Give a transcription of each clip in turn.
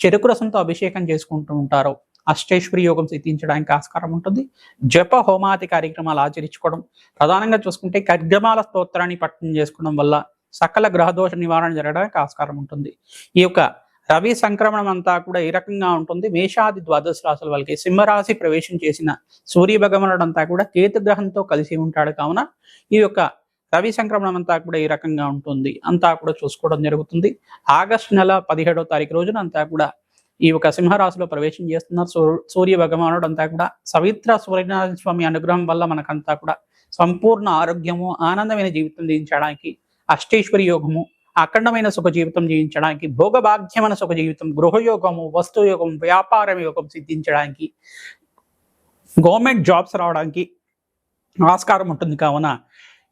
చెరుకు రసంతో అభిషేకం చేసుకుంటూ ఉంటారో. అష్టేశ్వరి యోగం సిద్ధించడానికి ఆస్కారం ఉంటుంది. జప హోమాది కార్యక్రమాలు ఆచరించుకోవడం. ప్రధానంగా చూసుకుంటే కర్గమాల స్తోత్రాన్ని పట్టణం చేసుకోవడం వల్ల సకల గ్రహదోష నివారణ జరగడానికి ఆస్కారం ఉంటుంది. ఈ యొక్క రవి సంక్రమణం అంతా కూడా ఏ రకంగా ఉంటుంది? మేషాది ద్వాదశ రాశుల వాళ్ళకి సింహరాశి ప్రవేశం చేసిన సూర్య భగవానుడు అంతా కూడా కేతు గ్రహంతో కలిసి ఉంటాడు కావున ఈ యొక్క రవి సంక్రమణం అంతా కూడా ఈ రకంగా ఉంటుంది. అంతా కూడా చూసుకోవడం జరుగుతుంది. ఆగస్టు నెల పదిహేడవ తారీఖు రోజున అంతా కూడా ఈ యొక్క సింహరాశిలో ప్రవేశం చేస్తున్నారు. సూ- సూర్య భగవానుడు అంతా కూడా సవిత్ర సూర్యనారాయణ స్వామి అనుగ్రహం వల్ల మనకంతా కూడా సంపూర్ణ ఆరోగ్యము ఆనందమైన జీవితం జీవించడానికి అష్టేశ్వరి యోగము అఖండమైన సుఖ జీవితం జీవించడానికి భోగభాగ్యమైన సుఖ జీవితం గృహయోగము వస్తు యోగం వ్యాపారం యోగం సిద్ధించడానికి గవర్నమెంట్ జాబ్స్ రావడానికి ఆస్కారం ఉంటుంది. కావున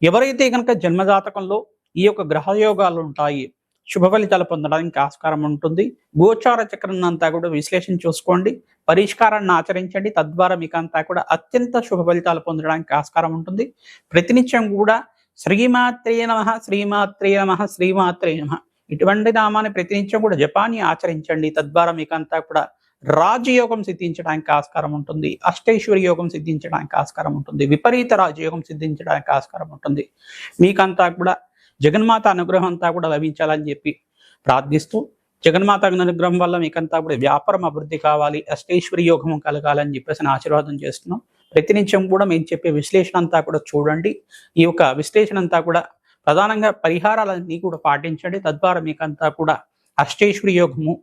ఎవరైతే కనుక జన్మజాతకంలో ఈ యొక్క గ్రహయోగాలు ఉంటాయి శుభ ఫలితాలు పొందడానికి ఆస్కారం ఉంటుంది గోచార చక్రం అంతా కూడా విశ్లేషణ చూసుకోండి పరిష్కారాన్ని ఆచరించండి తద్వారా మీకు అంతా కూడా అత్యంత శుభ ఫలితాలు పొందడానికి ఆస్కారం ఉంటుంది. ప్రతినిత్యం కూడా శ్రీమాత్రే నమ శ్రీమాత్రే నమ శ్రీమాత్రే నమ. ఇటువంటి నామాన్ని ప్రతినిత్యం కూడా జపాన్ని ఆచరించండి తద్వారా మీకు అంతా కూడా రాజయోగం సిద్ధించడానికి ఆస్కారం ఉంటుంది. అష్టైశ్వరి యోగం సిద్ధించడానికి ఆస్కారం ఉంటుంది. విపరీత రాజయోగం సిద్ధించడానికి ఆస్కారం ఉంటుంది. మీకంతా కూడా జగన్మాత అనుగ్రహం అంతా కూడా లభించాలని చెప్పి ప్రార్థిస్తూ జగన్మాత అనుగ్రహం వల్ల మీకంతా కూడా వ్యాపారం అభివృద్ధి కావాలి. అష్టేశ్వరి యోగం కలగాలని చెప్పేసి ఆశీర్వాదం చేస్తున్నాం. ప్రతినిత్యం కూడా మేము చెప్పే విశ్లేషణ అంతా కూడా చూడండి. ఈ యొక్క విశ్లేషణ అంతా కూడా ప్రధానంగా పరిహారాలన్నీ కూడా పాటించండి. తద్వారా మీకంతా కూడా అష్టేశ్వరి యోగము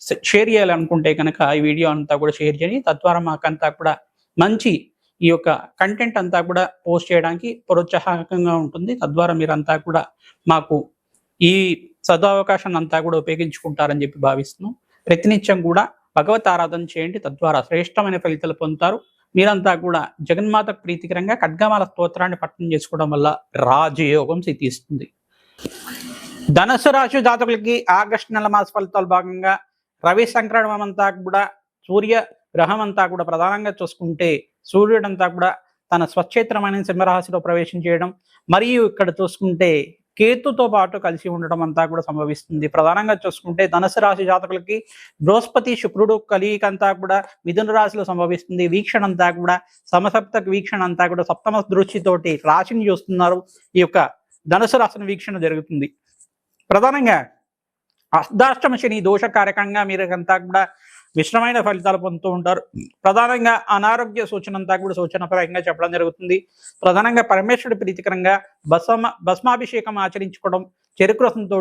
షేర్ చేయాలనుకుంటే కనుక ఈ వీడియో అంతా కూడా షేర్ చేయండి. తద్వారా మాకంతా కూడా మంచి ఈ యొక్క కంటెంట్ అంతా కూడా పోస్ట్ చేయడానికి ప్రోత్సాహకంగా ఉంటుంది. తద్వారా మీరంతా కూడా మాకు ఈ సదావకాశాన్ని అంతా కూడా ఉపయోగించుకుంటారని చెప్పి భావిస్తున్నాం. ప్రతినిత్యం కూడా భగవత్ ఆరాధన చేయండి. తద్వారా శ్రేష్టమైన ఫలితాలు పొందుతారు. మీరంతా కూడా జగన్మాతకు ప్రీతికరంగా ఖడ్గమాల స్తోత్రాన్ని పట్టణం చేసుకోవడం వల్ల రాజయోగం సిద్ధిస్తుంది. ధనుసు రాశి జాతకులకి ఆగస్టు నెల మాస ఫలితాలు భాగంగా రవి సంక్రమణం అంతా కూడా సూర్య గ్రహం అంతా కూడా ప్రధానంగా చూసుకుంటే సూర్యుడు అంతా కూడా తన స్వచ్ఛేత్రమైన సింహరాశిలో ప్రవేశం చేయడం మరియు ఇక్కడ చూసుకుంటే కేతుతో పాటు కలిసి ఉండడం అంతా కూడా సంభవిస్తుంది. ప్రధానంగా చూసుకుంటే ధనుసు రాశి జాతకులకి బృహస్పతి శుక్రుడు కలియిక అంతా కూడా మిథున రాశిలో సంభవిస్తుంది. వీక్షణ అంతా కూడా సమసప్త వీక్షణ అంతా కూడా సప్తమ దృష్టితోటి రాశిని చూస్తున్నారు. ఈ యొక్క ధనుసు రాశిని వీక్షణ జరుగుతుంది. ప్రధానంగా అర్ధాష్టమ శని దోషకారకంగా మీరంతా కూడా మిశ్రమైన ఫలితాలు పొందుతూ ఉంటారు. ప్రధానంగా అనారోగ్య సూచన అంతా కూడా సూచనపరంగా చెప్పడం జరుగుతుంది. ప్రధానంగా పరమేశ్వరుడి ప్రీతికరంగా భస్మ భస్మాభిషేకం ఆచరించుకోవడం చెరుకు రసంతో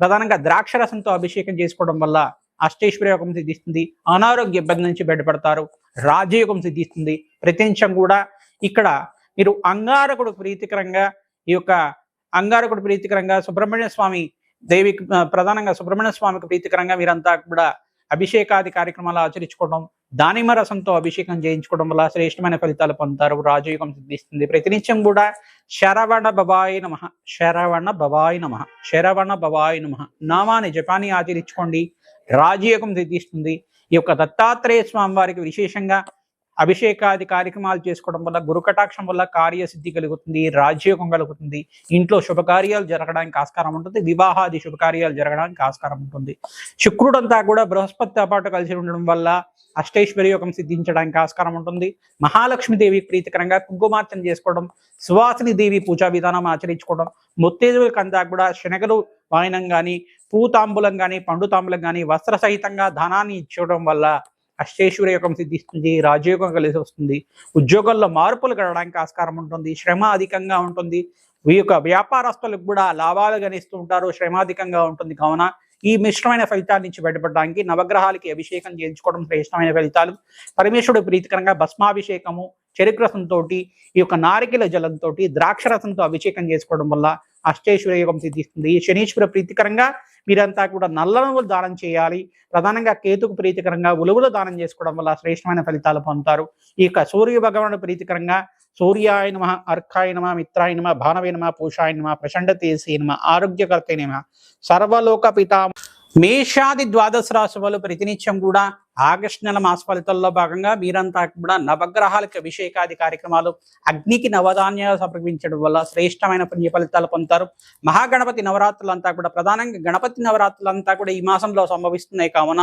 ప్రధానంగా ద్రాక్ష రసంతో అభిషేకం చేసుకోవడం వల్ల అష్టేశ్వర్యోగం సిద్ధిస్తుంది. అనారోగ్య ఇబ్బంది నుంచి బయటపడతారు. రాజయోగం సిద్ధిస్తుంది. ప్రతినిత్యం కూడా ఇక్కడ మీరు అంగారకుడు ప్రీతికరంగా ఈ యొక్క అంగారకుడు ప్రీతికరంగా సుబ్రహ్మణ్య స్వామి దేవి ప్రధానంగా సుబ్రహ్మణ్య స్వామికి ప్రీతికరంగా వీరంతా కూడా అభిషేకాది కార్యక్రమాలు ఆచరించుకోవడం దానిమ్మ రసంతో అభిషేకం చేయించుకోవడం వల్ల శ్రేష్టమైన ఫలితాలు పొందుతారు రాజయోగం సిద్ధిస్తుంది. ప్రతినిత్యం కూడా శరవణ బబాయి నమ శరవణ బబాయి నమ శరవణ బబాయి నమ. నామాని జపాన్ని ఆచరించుకోండి రాజయోగం సిద్ధిస్తుంది. ఈ యొక్క దత్తాత్రేయ స్వామి వారికి విశేషంగా అభిషేకాది కార్యక్రమాలు చేసుకోవడం వల్ల గురుకటాక్షం వల్ల కార్యసిద్ధి కలుగుతుంది రాజ్యోగం కలుగుతుంది. ఇంట్లో శుభకార్యాలు జరగడానికి ఆస్కారం ఉంటుంది వివాహాది శుభకార్యాలు జరగడానికి ఆస్కారం ఉంటుంది. శుక్రుడంతా కూడా బృహస్పతితో పాటు కలిసి ఉండడం వల్ల అష్టైశ్వర్యోగం సిద్ధించడానికి ఆస్కారం ఉంటుంది. మహాలక్ష్మీదేవి ప్రీతికరంగా కుంకుమార్చన చేసుకోవడం సువాసిని దేవి పూజా విధానం ఆచరించుకోవడం ముత్తేజులకంతా అంతా కూడా శనగలు వాయనం కానీ పూతాంబులం కానీ పండుతాంబులం కానీ వస్త్ర సహితంగా ధనాన్ని ఇచ్చడం వల్ల అష్టేశ్వర యోగం సిద్ధిస్తుంది రాజయోగం కలిసి వస్తుంది. ఉద్యోగాల్లో మార్పులు కలగడానికి ఆస్కారం ఉంటుంది శ్రమ అధికంగా ఉంటుంది. ఈ యొక్క వ్యాపారస్తులకు కూడా లాభాలు గణిస్తూ ఉంటారు శ్రమ అధికంగా ఉంటుంది. కావున ఈ మిశ్రమైన ఫలితాల నుంచి బయటపడడానికి నవగ్రహాలకి అభిషేకం చేయించుకోవడం శ్రేష్టమైన ఫలితాలు. పరమేశ్వరుడు ప్రీతికరంగా భస్మాభిషేకము చెరుకు రసంతో ఈ యొక్క నారికెల జలంతో ద్రాక్ష రసంతో అభిషేకం చేసుకోవడం వల్ల అష్టేశ్వర యోగం సిద్ధిస్తుంది. ఈ శనీశ్వర ప్రీతికరంగా మీరంతా కూడా నల్ల నువ్వులు దానం చేయాలి. ప్రధానంగా కేతుకు ప్రీతికరంగా ఉలువులు దానం చేసుకోవడం వల్ల శ్రేష్టమైన ఫలితాలు పొందుతారు. ఈ యొక్క సూర్య భగవానుడు ప్రీతికరంగా సూర్యాయ నమ అర్కాయ నమ మిత్రాయ నమ భానవే నమ పూషాయ నమ నమ నమ సర్వలోక పితా మేషాది ద్వాదశ రాశి వాళ్ళు ప్రతినిత్యం కూడా ఆగస్టు నెల మాస ఫలితాల్లో భాగంగా మీరంతా కూడా నవగ్రహాలకు అభిషేకాది కార్యక్రమాలు అగ్నికి నవధాన్యాలు సమర్పించడం వల్ల శ్రేష్టమైన పుణ్య ఫలితాలు పొందుతారు. మహాగణపతి నవరాత్రులంతా కూడా ప్రధానంగా గణపతి నవరాత్రులంతా కూడా ఈ మాసంలో సంభవిస్తున్నాయి కావున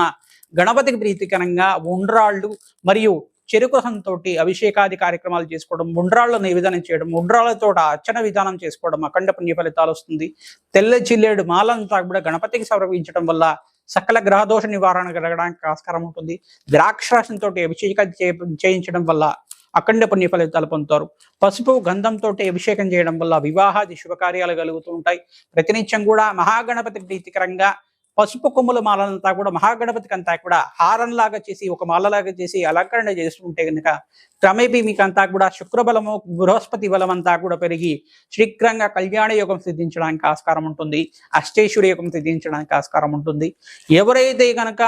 గణపతికి ప్రీతికరంగా ఉండ్రాళ్ళు మరియు చెరుకుసంతో అభిషేకాది కార్యక్రమాలు చేసుకోవడం ముండ్రాళ్ళ నివేదనం చేయడం ముండ్రాళ్ళతో అర్చన విధానం చేసుకోవడం అఖండ పుణ్య ఫలితాలు వస్తుంది. తెల్ల చిల్లేడు మాలంతా కూడా గణపతికి సమర్పించడం వల్ల సకల గ్రహదోష నివారణ కలగడానికి ఆస్కారం ఉంటుంది. ద్రాక్షరాశంతో అభిషేకం చేయించడం వల్ల అఖండ పుణ్య ఫలితాలు పొందుతారు. పసుపు గంధంతో అభిషేకం చేయడం వల్ల వివాహాది శుభకార్యాలు కలుగుతూ ఉంటాయి. ప్రతినిత్యం కూడా మహాగణపతి ప్రీతికరంగా పసుపు కొమ్ముల మాలంతా కూడా మహాగణపతికి అంతా కూడా హారంలాగా చేసి ఒక మాలలాగా చేసి అలంకరణ చేస్తుంటే కనుక క్రమేపీ మీకు అంతా కూడా శుక్రబలము బృహస్పతి బలం అంతా కూడా పెరిగి శీఘ్రంగా కళ్యాణ యోగం సిద్ధించడానికి ఆస్కారం ఉంటుంది. అష్టేశ్వరి యోగం సిద్ధించడానికి ఆస్కారం ఉంటుంది. ఎవరైతే కనుక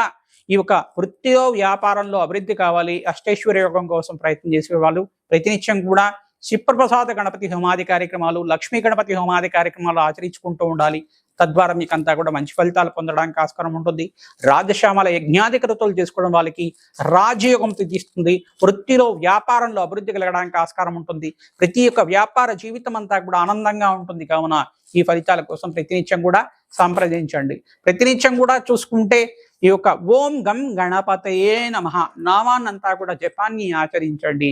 ఈ యొక్క వృత్తిలో వ్యాపారంలో అభివృద్ధి కావాలి అష్టైశ్వర్య యోగం కోసం ప్రయత్నం చేసే వాళ్ళు ప్రతినిత్యం కూడా శివప్రసాద గణపతి హోమాది కార్యక్రమాలు లక్ష్మీ గణపతి హోమాది కార్యక్రమాలు ఆచరించుకుంటూ ఉండాలి. తద్వారా మీకు అంతా కూడా మంచి ఫలితాలు పొందడానికి ఆస్కారం ఉంటుంది. రాజశ్యామల యజ్ఞాధికృతులు చేసుకోవడం వాళ్ళకి రాజయోగం తీస్తుంది వృత్తిలో వ్యాపారంలో అభివృద్ధి కలగడానికి ఆస్కారం ఉంటుంది. ప్రతి ఒక్క వ్యాపార జీవితం అంతా కూడా ఆనందంగా ఉంటుంది. కావున ఈ ఫలితాల కోసం ప్రతినిత్యం కూడా సంప్రదించండి. ప్రతినిత్యం కూడా చూసుకుంటే ఈ యొక్క ఓం గం గణపతయే నమ. నామాన్నంతా కూడా జపాన్ని ఆచరించండి.